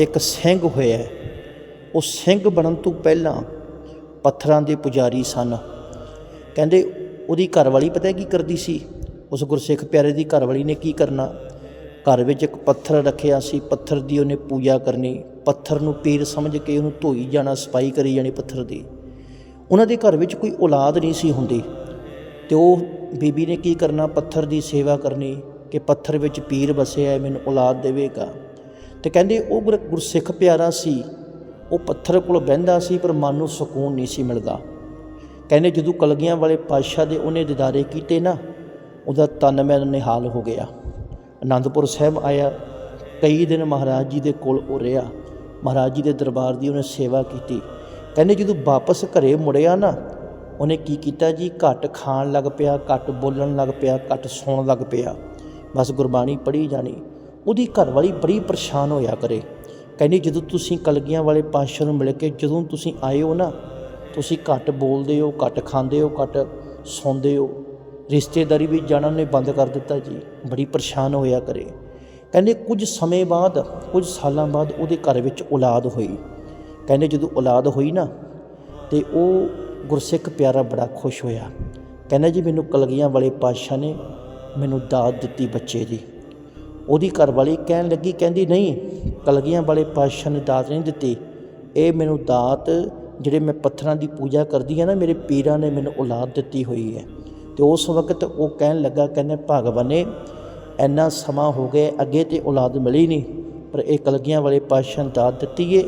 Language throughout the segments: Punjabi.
ਇੱਕ ਸਿੰਘ ਹੋਇਆ ਉਹ ਸਿੰਘ ਬਣਨ ਤੋਂ ਪਹਿਲਾਂ ਪੱਥਰਾਂ ਦੇ ਪੁਜਾਰੀ ਸਨ। ਕਹਿੰਦੇ, ਉਹਦੀ ਘਰਵਾਲੀ ਪਤਾ ਕੀ ਕਰਦੀ ਸੀ? ਉਸ ਗੁਰਸਿੱਖ ਪਿਆਰੇ ਦੀ ਘਰਵਾਲੀ ਨੇ ਕੀ ਕਰਨਾ? ਘਰ ਵਿੱਚ ਇੱਕ ਪੱਥਰ ਰੱਖਿਆ ਸੀ। ਪੱਥਰ ਦੀ ਉਹਨੇ ਪੂਜਾ ਕਰਨੀ। ਪੱਥਰ ਨੂੰ ਪੀਰ ਸਮਝ ਕੇ ਉਹਨੂੰ ਧੋਈ ਜਾਣਾ, ਸਫ਼ਾਈ ਕਰੀ ਜਾਣੀ ਪੱਥਰ ਦੀ। ਉਹਨਾਂ ਦੇ ਘਰ ਵਿੱਚ ਕੋਈ ਔਲਾਦ ਨਹੀਂ ਸੀ ਹੁੰਦੀ। ਤੇ ਉਹ ਬੀਬੀ ਨੇ ਕੀ ਕਰਨਾ? ਪੱਥਰ ਦੀ ਸੇਵਾ ਕਰਨੀ ਕਿ ਪੱਥਰ ਵਿੱਚ ਪੀਰ ਵਸਿਆ ਹੈ, ਮੈਨੂੰ ਔਲਾਦ ਦੇਵੇਗਾ। ਤੇ ਕਹਿੰਦੇ ਉਹ ਗੁਰ- ਗੁਰਸਿੱਖ ਪਿਆਰਾ ਸੀ, ਉਹ ਪੱਥਰ ਕੋਲ ਬਹਿੰਦਾ ਸੀ, ਪਰ ਮਨ ਨੂੰ ਸਕੂਨ ਨਹੀਂ ਸੀ ਮਿਲਦਾ। ਕਹਿੰਦੇ ਜਦੋਂ ਕਲਗੀਆਂ ਵਾਲੇ ਪਾਤਸ਼ਾਹ ਦੇ ਉਹਨੇ ਦਿਦਾਰੇ ਕੀਤੇ ਨਾ, ਉਹਦਾ ਤਨ ਮਨ ਨਿਹਾਲ ਹੋ ਗਿਆ। ਆਨੰਦਪੁਰ ਸਾਹਿਬ ਆਇਆ, ਕਈ ਦਿਨ ਮਹਾਰਾਜ ਜੀ ਦੇ ਕੋਲ ਉਹ ਰਿਹਾ। ਮਹਾਰਾਜ ਜੀ ਦੇ ਦਰਬਾਰ ਦੀ ਉਹਨੇ ਸੇਵਾ ਕੀਤੀ। ਕਹਿੰਦੇ ਜਦੋਂ ਵਾਪਸ ਘਰੇ ਮੁੜਿਆ ਨਾ, ਉਹਨੇ ਕੀ ਕੀਤਾ ਜੀ? ਘੱਟ ਖਾਣ ਲੱਗ ਪਿਆ, ਘੱਟ ਬੋਲਣ ਲੱਗ ਪਿਆ, ਘੱਟ ਸੌਣ ਲੱਗ ਪਿਆ। ਬਸ ਗੁਰਬਾਣੀ ਪੜ੍ਹੀ ਜਾਣੀ। ਉਹਦੀ ਘਰਵਾਲੀ ਬੜੀ ਪਰੇਸ਼ਾਨ ਹੋਇਆ ਕਰੇ। ਕਹਿੰਦੀ, ਜਦੋਂ ਤੁਸੀਂ ਕਲਗੀਆਂ ਵਾਲੇ ਪਾਤਸ਼ਾਹ ਨੂੰ ਮਿਲ ਕੇ ਜਦੋਂ ਤੁਸੀਂ ਆਏ ਹੋ ਨਾ, ਤੁਸੀਂ ਘੱਟ ਬੋਲਦੇ ਹੋ, ਘੱਟ ਖਾਂਦੇ ਹੋ, ਘੱਟ ਸੌਂਦੇ ਹੋ। ਰਿਸ਼ਤੇਦਾਰੀ ਵੀ ਜਾਣਾ ਉਹਨੇ ਬੰਦ ਕਰ ਦਿੱਤਾ ਜੀ। ਬੜੀ ਪਰੇਸ਼ਾਨ ਹੋਇਆ ਕਰੇ। ਕਹਿੰਦੇ, ਕੁਝ ਸਮੇਂ ਬਾਅਦ, ਕੁਝ ਸਾਲਾਂ ਬਾਅਦ ਉਹਦੇ ਘਰ ਵਿੱਚ ਔਲਾਦ ਹੋਈ। ਕਹਿੰਦੇ, ਜਦੋਂ ਔਲਾਦ ਹੋਈ ਨਾ, ਤੇ ਉਹ ਗੁਰਸਿੱਖ ਪਿਆਰਾ ਬੜਾ ਖੁਸ਼ ਹੋਇਆ। ਕਹਿੰਦਾ ਜੀ, ਮੈਨੂੰ ਕਲਗੀਆਂ ਵਾਲੇ ਪਾਤਸ਼ਾਹ ਨੇ ਮੈਨੂੰ ਦਾਤ ਦਿੱਤੀ ਬੱਚੇ ਦੀ। ਉਹਦੀ ਘਰਵਾਲੀ ਕਹਿਣ ਲੱਗੀ, ਕਹਿੰਦੀ, ਨਹੀਂ, ਕਲਗੀਆਂ ਵਾਲੇ ਪਾਤਸ਼ਾਹ ਨੇ ਦਾਤ ਨਹੀਂ ਦਿੱਤੀ। ਇਹ ਮੈਨੂੰ ਦਾਤ ਜਿਹੜੇ ਮੈਂ ਪੱਥਰਾਂ ਦੀ ਪੂਜਾ ਕਰਦੀ ਆ ਨਾ, ਮੇਰੇ ਪੀਰਾਂ ਨੇ ਮੈਨੂੰ ਔਲਾਦ ਦਿੱਤੀ ਹੋਈ ਹੈ। ਤੇ ਉਸ ਵਕਤ ਉਹ ਕਹਿਣ ਲੱਗਾ, ਕਹਿੰਦੇ, ਭਗਵਾਨ, ਇੰਨਾ ਸਮਾਂ ਹੋ ਗਿਆ, ਅੱਗੇ ਤੇ ਔਲਾਦ ਮਿਲੀ ਨਹੀਂ, ਪਰ ਇਹ ਕਲਗੀਆਂ ਵਾਲੇ ਪਾਤਸ਼ਾਹ ਨੇ ਦਾਤ ਦਿੱਤੀ ਏ।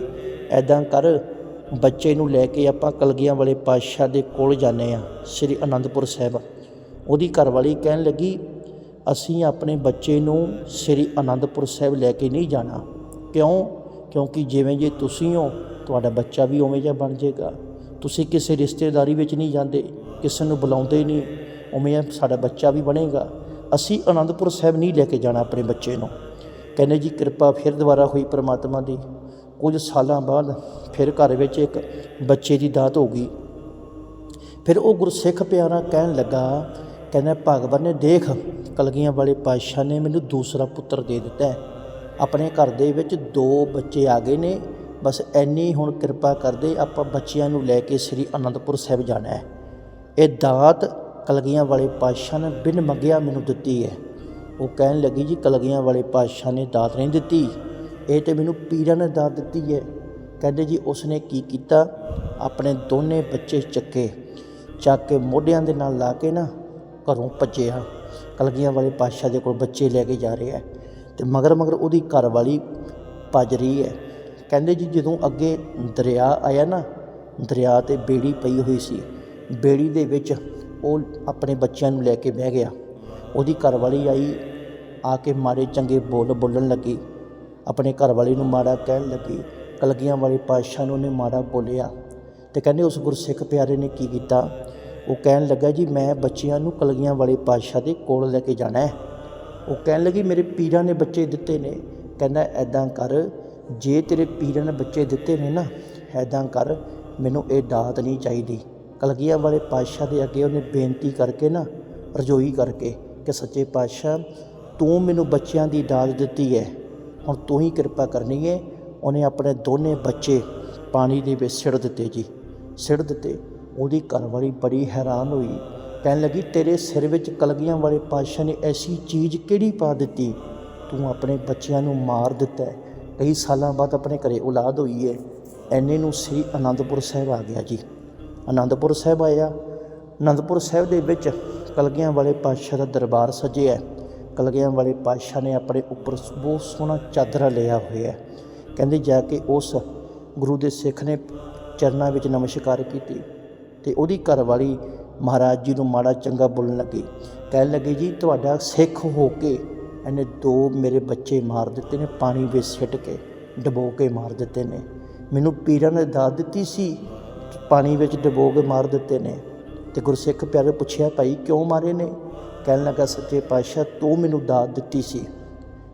ਐਦਾਂ ਕਰ, ਬੱਚੇ ਨੂੰ ਲੈ ਕੇ ਆਪਾਂ ਕਲਗੀਆਂ ਵਾਲੇ ਪਾਤਸ਼ਾਹ ਦੇ ਕੋਲ ਜਾਂਦੇ ਆ ਸ੍ਰੀ ਅਨੰਦਪੁਰ ਸਾਹਿਬ। ਉਹਦੀ ਘਰਵਾਲੀ ਕਹਿਣ ਲੱਗੀ ਅਸੀਂ ਆਪਣੇ ਬੱਚੇ ਨੂੰ ਸ੍ਰੀ ਅਨੰਦਪੁਰ ਸਾਹਿਬ ਲੈ ਕੇ ਨਹੀਂ ਜਾਣਾ। ਕਿਉਂ? ਕਿਉਂਕਿ ਜਿਵੇਂ ਜੇ ਤੁਸੀਂ ਹੋ, ਤੁਹਾਡਾ ਬੱਚਾ ਵੀ ਉਵੇਂ ਜਿਹਾ ਬਣ ਜਾਏਗਾ। ਤੁਸੀਂ ਕਿਸੇ ਰਿਸ਼ਤੇਦਾਰੀ ਵਿੱਚ ਨਹੀਂ ਜਾਂਦੇ, ਕਿਸੇ ਨੂੰ ਬੁਲਾਉਂਦੇ ਨਹੀਂ, ਉਵੇਂ ਜਿਹਾ ਸਾਡਾ ਬੱਚਾ ਵੀ ਬਣੇਗਾ। ਅਸੀਂ ਅਨੰਦਪੁਰ ਸਾਹਿਬ ਨਹੀਂ ਲੈ ਕੇ ਜਾਣਾ ਆਪਣੇ ਬੱਚੇ ਨੂੰ। ਕਹਿੰਦੇ ਜੀ, ਕਿਰਪਾ ਫਿਰ ਦੁਬਾਰਾ ਹੋਈ ਪ੍ਰਮਾਤਮਾ ਦੀ। ਕੁਝ ਸਾਲਾਂ ਬਾਅਦ ਫਿਰ ਘਰ ਵਿੱਚ ਇੱਕ ਬੱਚੇ ਦੀ ਦਾਤ ਹੋ ਗਈ। ਫਿਰ ਉਹ ਗੁਰਸਿੱਖ ਪਿਆਰਾ ਕਹਿਣ ਲੱਗਾ ਕਹਿੰਦਾ, ਭਗਵਾਨ ਨੇ ਦੇਖ, ਕਲਗੀਆਂ ਵਾਲੇ ਪਾਤਸ਼ਾਹ ਨੇ ਮੈਨੂੰ ਦੂਸਰਾ ਪੁੱਤਰ ਦੇ ਦਿੱਤਾ ਆਪਣੇ ਘਰ ਦੇ ਵਿੱਚ ਦੋ ਬੱਚੇ ਆ ਗਏ ਨੇ। ਬਸ ਐਨੀ ਹੁਣ ਕਿਰਪਾ ਕਰਦੇ ਆਪਾਂ ਬੱਚਿਆਂ ਨੂੰ ਲੈ ਕੇ ਸ੍ਰੀ ਅਨੰਦਪੁਰ ਸਾਹਿਬ ਜਾਣਾ ਹੈ। ਇਹ ਦਾਤ ਕਲਗੀਆਂ ਵਾਲੇ ਪਾਤਸ਼ਾਹ ਨੇ ਬਿਨ ਮੰਗਿਆ ਮੈਨੂੰ ਦਿੱਤੀ ਹੈ। ਉਹ ਕਹਿਣ ਲੱਗੀ, ਜੀ, ਕਲਗੀਆਂ ਵਾਲੇ ਪਾਤਸ਼ਾਹ ਨੇ ਦਾਤ ਨਹੀਂ ਦਿੱਤੀ। ਇਹ ਤੇ ਮੈਨੂੰ ਪੀਰਾਂ ਨੇ ਦਾਤ ਦਿੱਤੀ ਹੈ। ਕਹਿੰਦੇ, ਜੀ, ਉਸਨੇ ਕੀ ਕੀਤਾ? ਆਪਣੇ ਦੋਨੇ ਬੱਚੇ ਚੱਕੇ। ਚੱਕ ਕੇ ਮੋਢਿਆਂ ਦੇ ਨਾਲ ਲਾ ਕੇ ਨਾ ਘਰੋਂ ਭੱਜਿਆ ਕਲਗੀਆਂ ਵਾਲੇ ਪਾਤਸ਼ਾਹ ਦੇ ਕੋਲ ਬੱਚੇ ਲੈ ਕੇ ਜਾ ਰਿਹਾ ਹੈ ਤੇ ਮਗਰ ਮਗਰ ਉਹਦੀ ਘਰਵਾਲੀ ਭੱਜ ਰਹੀ ਹੈ। ਕਹਿੰਦੇ ਜੀ ਜਦੋਂ ਅੱਗੇ ਦਰਿਆ ਆਇਆ ਨਾ, ਦਰਿਆ ਤੇ ਬੇੜੀ ਪਈ ਹੋਈ ਸੀ, ਬੇੜੀ ਦੇ ਵਿੱਚ ਉਹ ਆਪਣੇ ਬੱਚਿਆਂ ਨੂੰ ਲੈ ਕੇ ਬਹਿ ਗਿਆ। ਉਹਦੀ ਘਰਵਾਲੀ ਆਈ, ਆ ਕੇ ਮਾਰੇ ਚੰਗੇ ਬੋਲ ਬੋਲਣ ਲੱਗੀ। ਆਪਣੇ ਘਰਵਾਲੀ ਨੂੰ ਮਾੜਾ ਕਹਿਣ ਲੱਗੀ। ਕਲਗੀਆਂ ਵਾਲੇ ਪਾਤਸ਼ਾਹ ਨੂੰ ਉਹਨੇ ਮਾੜਾ ਬੋਲਿਆ। ਤੇ ਕਹਿੰਦੇ ਉਸ ਗੁਰਸਿੱਖ ਪਿਆਰੇ ਨੇ ਕੀ ਕੀਤਾ? ਉਹ ਕਹਿਣ ਲੱਗਾ, ਜੀ, ਮੈਂ ਬੱਚਿਆਂ ਨੂੰ ਕਲਗੀਆਂ ਵਾਲੇ ਪਾਤਸ਼ਾਹ ਦੇ ਕੋਲ ਲੈ ਕੇ ਜਾਣਾ ਹੈ। ਉਹ ਕਹਿਣ ਲੱਗੀ, ਮੇਰੇ ਪੀਰਾਂ ਨੇ ਬੱਚੇ ਦਿੱਤੇ ਨੇ। ਕਹਿੰਦਾ ਐਦਾਂ ਕਰ, ਜੇ ਤੇਰੇ ਪੀਰਾਂ ਨੇ ਬੱਚੇ ਦਿੱਤੇ ਨੇ ਨਾ ਐਦਾਂ ਕਰ, ਮੈਨੂੰ ਇਹ ਦਾਤ ਨਹੀਂ ਚਾਹੀਦੀ। ਕਲਗੀਆਂ ਵਾਲੇ ਪਾਤਸ਼ਾਹ ਦੇ ਅੱਗੇ ਉਹਨੇ ਬੇਨਤੀ ਕਰਕੇ ਨਾ, ਰਜੋਈ ਕਰਕੇ ਕਿ, ਸੱਚੇ ਪਾਤਸ਼ਾਹ, ਤੂੰ ਮੈਨੂੰ ਬੱਚਿਆਂ ਦੀ ਦਾਤ ਦਿੱਤੀ ਹੈ। ਹੁਣ ਤੂੰ ਹੀ ਕਿਰਪਾ ਕਰਨੀ ਹੈ ਉਹਨੇ ਆਪਣੇ ਦੋਨੇ ਬੱਚੇ ਪਾਣੀ ਦੇ ਵਿੱਚ ਸਿੜ ਦਿੱਤੇ ਜੀ। ਸਿੱਟ ਦਿੱਤੇ। ਉਹਦੀ ਘਰਵਾਲੀ ਬੜੀ ਹੈਰਾਨ ਹੋਈ। ਕਹਿਣ ਲੱਗੀ, ਤੇਰੇ ਸਿਰ ਵਿੱਚ ਕਲਗੀਆਂ ਵਾਲੇ ਪਾਤਸ਼ਾਹ ਨੇ ਐਸੀ ਚੀਜ਼ ਕਿਹੜੀ ਪਾ ਦਿੱਤੀ? ਤੂੰ ਆਪਣੇ ਬੱਚਿਆਂ ਨੂੰ ਮਾਰ ਦਿੱਤਾ ਕਈ ਸਾਲਾਂ ਬਾਅਦ ਆਪਣੇ ਘਰੇ ਔਲਾਦ ਹੋਈ ਹੈ ਐਨੇ ਨੂੰ ਸ੍ਰੀ ਅਨੰਦਪੁਰ ਸਾਹਿਬ ਆ ਗਿਆ ਜੀ। ਅਨੰਦਪੁਰ ਸਾਹਿਬ ਆਇਆ। ਅਨੰਦਪੁਰ ਸਾਹਿਬ ਦੇ ਵਿੱਚ ਕਲਗੀਆਂ ਵਾਲੇ ਪਾਤਸ਼ਾਹ ਦਾ ਦਰਬਾਰ ਸਜਿਆ ਹੈ। ਕਲਗੀਆਂ ਵਾਲੇ ਪਾਤਸ਼ਾਹ ਨੇ ਆਪਣੇ ਉੱਪਰ ਬਹੁਤ ਸੋਹਣਾ ਚਾਦਰਾ ਲਿਆ ਹੋਇਆ ਕਹਿੰਦੇ ਜਾ ਕੇ ਉਸ ਗੁਰੂ ਦੇ ਸਿੱਖ ਨੇ ਚਰਨਾਂ ਵਿੱਚ ਨਮਸਕਾਰ ਕੀਤੀ। ਤੇ ਉਹਦੀ ਘਰਵਾਲੀ ਮਹਾਰਾਜ ਜੀ ਨੂੰ ਮਾੜਾ ਚੰਗਾ ਬੋਲਣ ਲੱਗੀ। ਕਹਿਣ ਲੱਗੀ, ਜੀ, ਤੁਹਾਡਾ ਸਿੱਖ ਹੋ ਕੇ ਇਹਨੇ ਦੋ ਮੇਰੇ ਬੱਚੇ ਮਾਰ ਦਿੱਤੇ ਨੇ, ਪਾਣੀ ਵਿੱਚ ਸਿੱਟ ਕੇ, ਡਬੋ ਕੇ ਮਾਰ ਦਿੱਤੇ ਨੇ। ਮੈਨੂੰ ਪੀਰਾਂ ਨੇ ਦਾਤ ਦਿੱਤੀ ਸੀ, ਪਾਣੀ ਵਿੱਚ ਡਬੋ ਕੇ ਮਾਰ ਦਿੱਤੇ ਨੇ। ਤੇ ਗੁਰਸਿੱਖ ਪਿਆਰੇ ਪੁੱਛਿਆ, ਭਾਈ, ਕਿਉਂ ਮਾਰੇ ਨੇ? ਕਹਿਣ ਲੱਗਾ, ਸੱਚੇ ਪਾਤਸ਼ਾਹ, ਤੂੰ ਮੈਨੂੰ ਦਾਤ ਦਿੱਤੀ ਸੀ।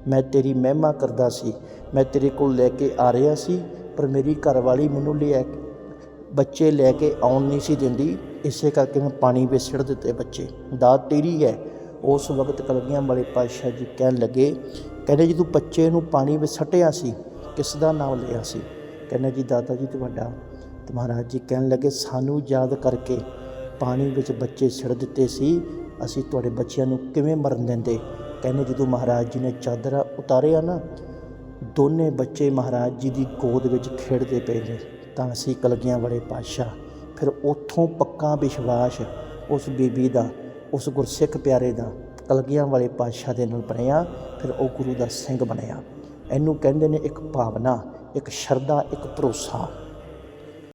ਮੈਂ ਤੇਰੀ ਮਹਿਮਾ ਕਰਦਾ ਸੀ। ਮੈਂ ਤੇਰੇ ਕੋਲ ਲੈ ਕੇ ਆ ਰਿਹਾ ਸੀ, ਪਰ ਮੇਰੀ ਘਰਵਾਲੀ ਮੈਨੂੰ ਲੈ ਬੱਚੇ ਲੈ ਕੇ ਆਉਣ ਨਹੀਂ ਸੀ ਦਿੰਦੀ, ਇਸੇ ਕਰਕੇ ਮੈਂ ਪਾਣੀ ਵਿੱਚ ਸਿੱਟ ਦਿੱਤੇ ਬੱਚੇ। ਦਾਤ ਤੇਰੀ ਹੈ। ਉਸ ਵਕਤ ਕਲਗੀਆਂ ਵਾਲੇ ਪਾਤਸ਼ਾਹ ਜੀ ਕਹਿਣ ਲੱਗੇ, ਕਹਿੰਦੇ ਜਦੋਂ ਬੱਚੇ ਨੂੰ ਪਾਣੀ ਵਿੱਚ ਸੱਟਿਆ ਸੀ, ਕਿਸ ਦਾ ਨਾਮ ਲਿਆ ਸੀ? ਕਹਿੰਦੇ ਜੀ ਦਾਦਾ ਜੀ, ਤੁਹਾਡਾ। ਤੇ ਮਹਾਰਾਜ ਜੀ ਕਹਿਣ ਲੱਗੇ, ਸਾਨੂੰ ਯਾਦ ਕਰਕੇ ਪਾਣੀ ਵਿੱਚ ਬੱਚੇ ਛੱਡ ਦਿੱਤੇ ਸੀ, ਅਸੀਂ ਤੁਹਾਡੇ ਬੱਚਿਆਂ ਨੂੰ ਕਿਵੇਂ ਮਰਨ ਦਿੰਦੇ? ਕਹਿੰਦੇ, ਜਦੋਂ ਮਹਾਰਾਜ ਜੀ ਨੇ ਚਾਦਰਾ ਉਤਾਰਿਆ ਨਾ, ਦੋਨੇ ਬੱਚੇ ਮਹਾਰਾਜ ਜੀ ਦੀ ਗੋਦ ਵਿੱਚ ਖੇਡਦੇ ਪਏ ਨੇ। ਤਾਂ ਅਸੀਂ ਕਲਗੀਆਂ ਵਾਲੇ ਪਾਤਸ਼ਾਹ, ਫਿਰ ਉੱਥੋਂ ਪੱਕਾ ਵਿਸ਼ਵਾਸ ਉਸ ਬੀਬੀ ਦਾ, ਉਸ ਗੁਰਸਿੱਖ ਪਿਆਰੇ ਦਾ ਕਲਗੀਆਂ ਵਾਲੇ ਪਾਤਸ਼ਾਹ ਦੇ ਨਾਲ ਬਣਿਆ, ਫਿਰ ਉਹ ਗੁਰੂ ਦਾ ਸਿੰਘ ਬਣਿਆ। ਇਹਨੂੰ ਕਹਿੰਦੇ ਨੇ ਇੱਕ ਭਾਵਨਾ, ਇੱਕ ਸ਼ਰਧਾ, ਇੱਕ ਭਰੋਸਾ।